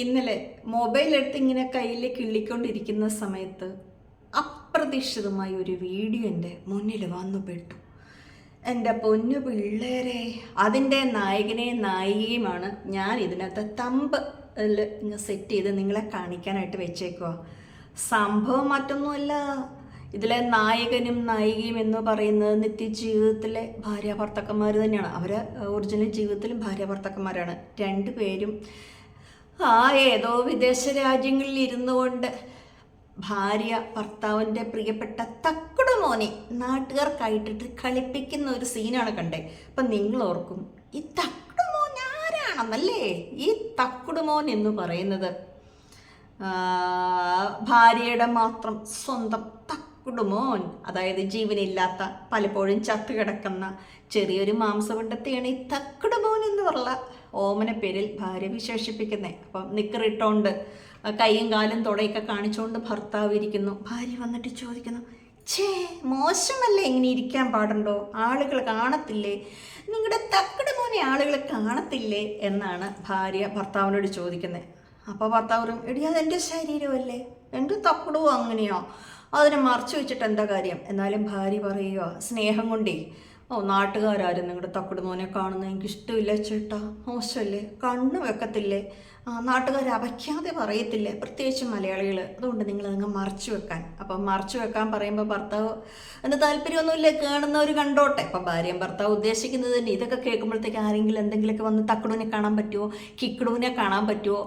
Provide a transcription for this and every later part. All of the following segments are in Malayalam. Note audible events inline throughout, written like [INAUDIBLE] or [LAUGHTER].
ഇന്നലെ മൊബൈൽ എടുത്ത് ഇങ്ങനെ കയ്യിൽ കിള്ളിക്കൊണ്ടിരിക്കുന്ന സമയത്ത് അപ്രതീക്ഷിതമായ ഒരു വീഡിയോ എന്റെ മുന്നിൽ വന്നു പെട്ടു. എന്റെ പൊന്നു പിള്ളേരെ അതിന്റെ നായകനെയും നായികയുമാണ് ഞാൻ ഇതിനകത്ത് തമ്പ് സെറ്റ് ചെയ്ത് നിങ്ങളെ കാണിക്കാനായിട്ട് വെച്ചേക്കുക സംഭവം മറ്റൊന്നുമല്ല. ഇതിലെ നായകനും നായികയും എന്ന് പറയുന്നത് നിത്യജീവിതത്തിലെ ഭാര്യ ഭാര്യാഭർത്തക്കന്മാർ തന്നെയാണ്. അവർ ഒറിജിനൽ ജീവിതത്തിലും ഭാര്യ രണ്ടു രണ്ടുപേരും ആ ഏതോ വിദേശ രാജ്യങ്ങളിൽ ഇരുന്നുകൊണ്ട് ഭാര്യ ഭർത്താവിന്റെ പ്രിയപ്പെട്ട തക്കുട മോനെ നാട്ടുകാർക്കായിട്ടിട്ട് കളിപ്പിക്കുന്ന ഒരു സീനാണ് കണ്ടേ. അപ്പം നിങ്ങൾ ഓർക്കും ഈ തക്കുട മോൻ ആരാണെന്നല്ലേ? ഈ തക്കുട മോൻ എന്ന് പറയുന്നത്. ഭാര്യയുടെ മാത്രം സ്വന്തം തക്കുടുമോൻ അതായത് ജീവനില്ലാത്ത പലപ്പോഴും ചത്തു കിടക്കുന്ന ചെറിയൊരു മാംസപിണ്ടത്തെയാണ് ഈ തക്കുടുമോൻ എന്ന് പറഞ്ഞ ഓമന പേരിൽ ഭാര്യ വിശേഷിപ്പിക്കുന്നത് അപ്പം നിക്കറിട്ടോണ്ട് കൈയും കാലും തുടയൊക്കെ കാണിച്ചുകൊണ്ട് ഭർത്താവ് ഇരിക്കുന്നു. ഭാര്യ വന്നിട്ട് ചോദിക്കുന്നു ഛേ മോശമല്ലേ ഇങ്ങനെ ഇരിക്കാൻ പാടുണ്ടോ? ആളുകൾ കാണത്തില്ലേ? നിങ്ങളുടെ തക്കുടുമോനെ ആളുകൾ കാണത്തില്ലേ? എന്നാണ് ഭാര്യ ഭർത്താവിനോട് ചോദിക്കുന്നത് അപ്പോൾ ഭർത്താവ് പറയും എടി അതെന്റെ ശരീരമല്ലേ? എന്റെ തക്കടവും അങ്ങനെയോ. അതിനെ മറച്ചു വെച്ചിട്ട് എന്താ കാര്യം? എന്നാലും ഭാര്യ പറയുക സ്നേഹം കൊണ്ടേ ഓ നാട്ടുകാരും നിങ്ങളുടെ തക്കട് മോനെ കാണുന്നത് എനിക്ക് ഇഷ്ടമില്ല ചേട്ടാ. മോശമല്ലേ? കണ്ണു വെക്കത്തില്ലേ? നാട്ടുകാർ അവയ്ക്കാതെ പറയത്തില്ലേ? പ്രത്യേകിച്ച് മലയാളികൾ അതുകൊണ്ട് നിങ്ങൾ അങ്ങ് മറച്ചു വെക്കാൻ. അപ്പം മറച്ചു വെക്കാൻ പറയുമ്പോൾ ഭർത്താവ് എന്റെ താല്പര്യമൊന്നുമില്ല? കാണുന്നവർ കണ്ടോട്ടെ. അപ്പം ഭാര്യയും ഭർത്താവ് ഉദ്ദേശിക്കുന്നത് തന്നെ ഇതൊക്കെ കേൾക്കുമ്പോഴത്തേക്ക് ആരെങ്കിലും എന്തെങ്കിലുമൊക്കെ വന്ന് തക്കടുവിനെ കാണാൻ പറ്റുമോ കിക്കടുവിനെ കാണാൻ പറ്റുമോ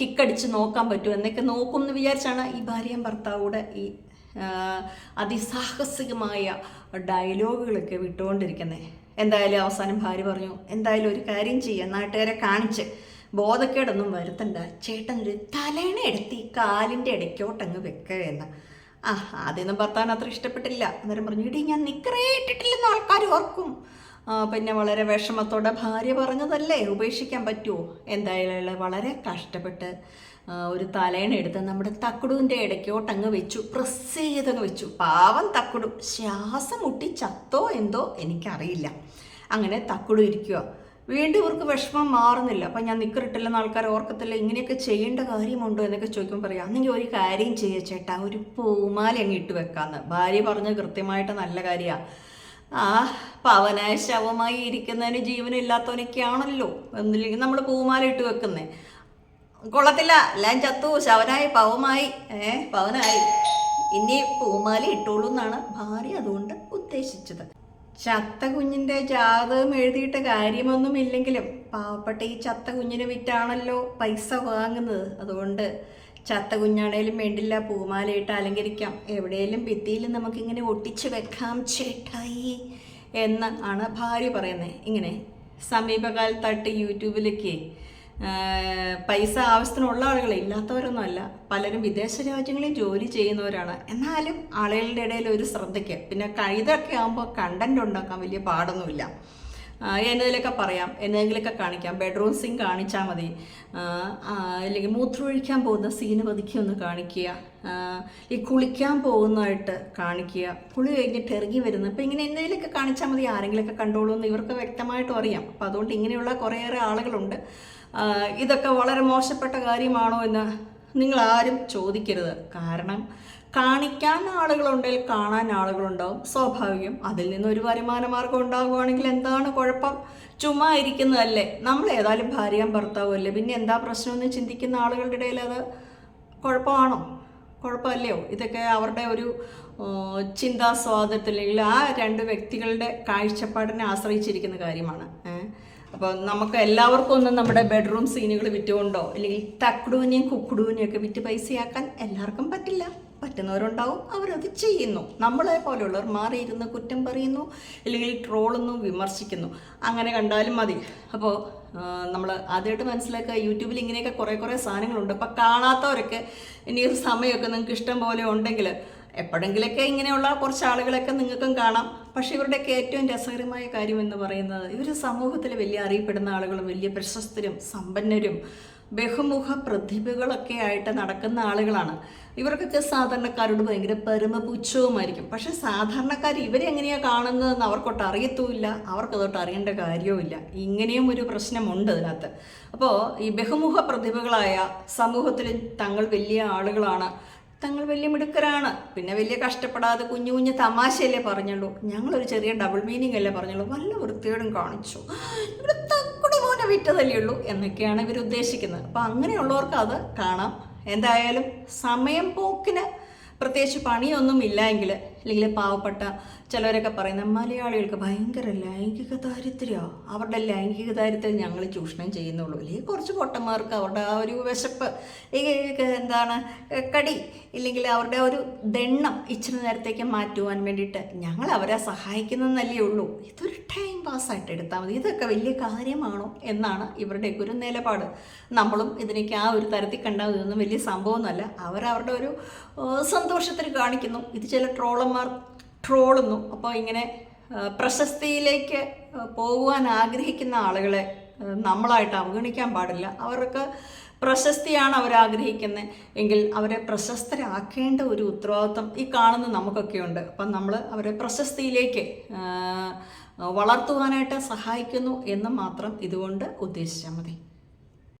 കിക്കടിച്ച് നോക്കാൻ പറ്റുമോ എന്നൊക്കെ നോക്കും എന്ന് വിചാരിച്ചാണ് ഈ ഭാര്യയും ഭർത്താവൂടെ ഈ അതിസാഹസികമായ ഡയലോഗുകളൊക്കെ വിട്ടുകൊണ്ടിരിക്കുന്നത് എന്തായാലും അവസാനം ഭാര്യ പറഞ്ഞു എന്തായാലും ഒരു കാര്യം ചെയ്യാം നാട്ടുകാരെ കാണിച്ച്. ബോധക്കേടൊന്നും വരുത്തണ്ട. ചേട്ടൻ ഒരു തലേണ എടുത്ത് ഈ കാലിന്റെ ഇടയ്ക്കോട്ടങ്ങ് വെക്കുക എന്ന്. ആ ആദ്യമൊന്നും ഭർത്താൻ അത്ര ഇഷ്ടപ്പെട്ടില്ല. അന്നേരം പറഞ്ഞു ഇടി ഞാൻ നിക്കറേ ഇട്ടിട്ടില്ലെന്ന് ആൾക്കാർ ഓർക്കും. പിന്നെ വളരെ വിഷമത്തോടെ ഭാര്യ പറഞ്ഞതല്ലേ ഉപേക്ഷിക്കാൻ പറ്റുമോ എന്തായാലും വളരെ കഷ്ടപ്പെട്ട് ഒരു തലേണ എടുത്ത് നമ്മുടെ തക്കുടുവിന്റെ ഇടയ്ക്കോട്ട് അങ്ങ് വെച്ചു. പ്രസ് ചെയ്തങ്ങ് വെച്ചു. പാവം തക്കുടു. ശ്വാസം മുട്ടി ചത്തോ എന്തോ എനിക്കറിയില്ല. അങ്ങനെ തക്കുടു ഇരിക്കുക വീണ്ടും ഇവർക്ക് വിഷമം മാറുന്നില്ല. അപ്പം ഞാൻ നിക്കറിട്ടില്ലെന്ന് ആൾക്കാർ ഓർക്കത്തില്ല. ഇങ്ങനെയൊക്കെ ചെയ്യേണ്ട കാര്യമുണ്ടോ എന്നൊക്കെ ചോദിക്കുമ്പോൾ പറയാം. അന്നെങ്കിൽ ഒരു കാര്യം ചെയ്യ ചേട്ടാ. ഒരു പൂമാല അങ്ങ് ഇട്ട് വെക്കാമെന്ന് ഭാര്യ പറഞ്ഞ് കൃത്യമായിട്ട് നല്ല കാര്യമാണ് ആ പവനായ ശവമായി ഇരിക്കുന്നതിന് ജീവനില്ലാത്തവനൊക്കെയാണല്ലോ. എന്നില്ലെങ്കിൽ നമ്മൾ പൂമാല ഇട്ട് വെക്കുന്നേ. കൊള്ളത്തില്ല. എല്ലാം ചത്തു. ശവനായി പവമായി. ഏ പവനായി. ഇനി പൂമാലി ഇട്ടോളൂ എന്നാണ് ഭാര്യ അതുകൊണ്ട് ഉദ്ദേശിച്ചത്. ചത്ത കുഞ്ഞിന്റെ ജാതകം എഴുതിയിട്ട് കാര്യമൊന്നും ഇല്ലെങ്കിലും പാവപ്പെട്ട ഈ ചത്ത കുഞ്ഞിനെ വിറ്റാണല്ലോ പൈസ വാങ്ങുന്നത്. അതുകൊണ്ട് ചത്ത കുഞ്ഞാണേലും വേണ്ടില്ല പൂമാലയിട്ട് അലങ്കരിക്കാം. എവിടെയെങ്കിലും ഭിത്തിയിൽ നമുക്കിങ്ങനെ ഒട്ടിച്ച് വെക്കാം ചേട്ടായി എന്ന് ആണ് ഭാര്യ പറയുന്നത്. ഇങ്ങനെ സമീപകാലത്തായിട്ട് യൂട്യൂബിലേക്ക് പൈസ ആവശ്യത്തിനുള്ള ആളുകൾ ഇല്ലാത്തവരൊന്നും അല്ല. പലരും വിദേശ രാജ്യങ്ങളിൽ ജോലി ചെയ്യുന്നവരാണ്. എന്നാലും ആളുകളുടെ ഇടയിൽ ഒരു ശ്രദ്ധയ്ക്ക്. പിന്നെ കഴുതൊക്കെ ആകുമ്പോൾ കണ്ടന്റ് ഉണ്ടാക്കാൻ വലിയ പാടൊന്നുമില്ല. എന്നതിലൊക്കെ പറയാം. എന്തെങ്കിലുമൊക്കെ കാണിക്കാം. ബെഡ്റൂം സീൻ കാണിച്ചാൽ മതി. അല്ലെങ്കിൽ മൂത്രമൊഴിക്കാൻ പോകുന്ന സീന് പതുക്കി ഒന്ന് കാണിക്കുക. ഈ കുളിക്കാൻ പോകുന്നതായിട്ട് കാണിക്കുക. കുളി കഴിഞ്ഞിട്ട് ഇറങ്ങി വരുന്നത് അപ്പം ഇങ്ങനെ എന്തെങ്കിലുമൊക്കെ കാണിച്ചാൽ മതി. ആരെങ്കിലുമൊക്കെ കണ്ടോളൂ എന്ന് ഇവർക്ക് വ്യക്തമായിട്ടും അറിയാം. അപ്പോൾ അതുകൊണ്ട് ഇങ്ങനെയുള്ള കുറേയേറെ ആളുകളുണ്ട്. ഇതൊക്കെ വളരെ മോശപ്പെട്ട കാര്യമാണോ എന്ന് നിങ്ങൾ ആരും ചോദിക്കരുത്. കാരണം കാണിക്കാൻ ആളുകളുണ്ടെങ്കിൽ കാണാൻ ആളുകളുണ്ടാവും. സ്വാഭാവികം. അതിൽ നിന്ന് ഒരു വരുമാന മാർഗം ഉണ്ടാകുകയാണെങ്കിൽ എന്താണ് കുഴപ്പം? ചുമ്മാ ഇരിക്കുന്നതല്ലേ. നമ്മൾ ഏതായാലും ഭാര്യയും ഭർത്താവും അല്ലേ? പിന്നെ എന്താ പ്രശ്നമെന്ന് ചിന്തിക്കുന്ന ആളുകളുടെ ഇടയിൽ അത് കുഴപ്പമാണോ? കുഴപ്പമല്ലയോ? ഇതൊക്കെ അവരുടെ ഒരു ചിന്താ സ്വാതന്ത്ര്യം അല്ലെങ്കിൽ ആ രണ്ട് വ്യക്തികളുടെ കാഴ്ചപ്പാടിനെ ആശ്രയിച്ചിരിക്കുന്ന കാര്യമാണ്. അപ്പോൾ നമുക്ക് എല്ലാവർക്കും ഒന്നും നമ്മുടെ ബെഡ്റൂം സീനുകൾ വിറ്റുകൊണ്ടോ? അല്ലെങ്കിൽ തക്കുടൂനെയും കുക്കുടൂനെയും ഒക്കെ വിറ്റ് പൈസയാക്കാൻ എല്ലാവർക്കും പറ്റില്ല. പറ്റുന്നവരുണ്ടാവും അവരത് ചെയ്യുന്നു. നമ്മളെ പോലെയുള്ളവർ മാറിയിരുന്ന് കുറ്റം പറയുന്നു അല്ലെങ്കിൽ ട്രോളുന്നു വിമർശിക്കുന്നു. അങ്ങനെ കണ്ടാലും മതി. അപ്പോൾ നമ്മൾ ആദ്യമായിട്ട് മനസ്സിലാക്കുക യൂട്യൂബിൽ ഇങ്ങനെയൊക്കെ കുറേ കുറേ സാധനങ്ങളുണ്ട്. അപ്പോൾ കാണാത്തവരൊക്കെ ഇനി ഒരു സമയമൊക്കെ നിങ്ങൾക്ക് ഇഷ്ടം പോലെ ഉണ്ടെങ്കിൽ എപ്പോഴെങ്കിലൊക്കെ ഇങ്ങനെയുള്ള കുറച്ച് ആളുകളൊക്കെ നിങ്ങൾക്കും കാണാം. പക്ഷേ ഇവരുടെയൊക്കെ ഏറ്റവും രസകരമായ കാര്യം എന്ന് പറയുന്നത് ഇവർ സമൂഹത്തിൽ വലിയ അറിയപ്പെടുന്ന ആളുകളും വലിയ പ്രശസ്തരും സമ്പന്നരും ബഹുമുഖ പ്രതിഭകളൊക്കെ ആയിട്ട് നടക്കുന്ന ആളുകളാണ്. ഇവർക്കൊക്കെ സാധാരണക്കാരോട് ഭയങ്കര പരമപുച്ഛവുമായിരിക്കും. പക്ഷെ സാധാരണക്കാർ ഇവരെ എങ്ങനെയാണ് കാണുന്നതെന്ന് അവർക്കൊട്ട് അറിയത്തുമില്ല. അവർക്കതൊട്ട് അറിയേണ്ട കാര്യവുമില്ല. ഇങ്ങനെയും ഒരു പ്രശ്നമുണ്ട് ഇതിനകത്ത് അപ്പോൾ ഈ ബഹുമുഖ പ്രതിഭകളായ സമൂഹത്തിൽ തങ്ങൾ വലിയ ആളുകളാണ്. തങ്ങൾ വലിയ മിടുക്കരാണ്. പിന്നെ വലിയ കഷ്ടപ്പെടാതെ കുഞ്ഞു കുഞ്ഞു തമാശയല്ലേ പറഞ്ഞുള്ളൂ. ഞങ്ങളൊരു ചെറിയ ഡബിൾ മീനിങ് അല്ലേ പറഞ്ഞുള്ളൂ. വല്ല വൃത്തിയോടും കാണിച്ചു. [GASPS] ഇവിടെ തക്കുട വിറ്റതല്ലേ ഉള്ളൂ എന്നൊക്കെയാണ് ഇവർ ഉദ്ദേശിക്കുന്നത്. അപ്പം അങ്ങനെയുള്ളവർക്ക് അത് കാണാം. എന്തായാലും സമയം പോക്കിന് പ്രത്യേകിച്ച് പണിയൊന്നും ഇല്ലെങ്കിൽ അല്ലെങ്കിൽ പാവപ്പെട്ട ചിലവരൊക്കെ പറയുന്ന മലയാളികൾക്ക് ഭയങ്കര ലൈംഗിക ദാരിദ്ര്യമോ അവരുടെ ലൈംഗിക ദാരിദ്ര്യം ഞങ്ങൾ ചൂഷണം ചെയ്യുന്നുള്ളൂ. അല്ലെങ്കിൽ കുറച്ച് പൊട്ടന്മാർക്ക് അവരുടെ ആ ഒരു വിശപ്പ് എന്താണ് കടി ഇല്ലെങ്കിൽ അവരുടെ ഒരു ദണ്ണം ഇച്ചിരി നേരത്തേക്ക് മാറ്റുവാൻ വേണ്ടിയിട്ട് ഞങ്ങൾ അവരെ സഹായിക്കുന്നതല്ലേ ഉള്ളൂ. ഇതൊരു ടൈം പാസ്സായിട്ട് എടുത്താൽ മതി. ഇതൊക്കെ വലിയ കാര്യമാണോ എന്നാണ് ഇവരുടെയൊക്കെ ഒരു നിലപാട്. നമ്മളും ഇതിനൊക്കെ ആ ഒരു തരത്തിൽ കണ്ടാൽ ഇതൊന്നും വലിയ സംഭവമൊന്നുമല്ല. അവരവരുടെ ഒരു സന്തോഷത്തിന് കാണിക്കുന്നു. ഇത് ചില ട്രോളന്മാർ ട്രോളുന്നു. അപ്പോൾ ഇങ്ങനെ പ്രശസ്തിയിലേക്ക് പോകുവാൻ ആഗ്രഹിക്കുന്ന ആളുകളെ നമ്മളായിട്ട് അവഗണിക്കാൻ പാടില്ല. അവർക്ക് പ്രശസ്തിയാണ് അവരാഗ്രഹിക്കുന്നത് എങ്കിൽ അവരെ പ്രശസ്തരാക്കേണ്ട ഒരു ഉത്തരവാദിത്വം ഈ കാണുന്ന നമുക്കൊക്കെയുണ്ട്. അപ്പം നമ്മൾ അവരെ പ്രശസ്തിയിലേക്ക് വളർത്തുവാനായിട്ട് സഹായിക്കുന്നു എന്ന് മാത്രം ഇതുകൊണ്ട് ഉദ്ദേശിച്ചാൽ മതി.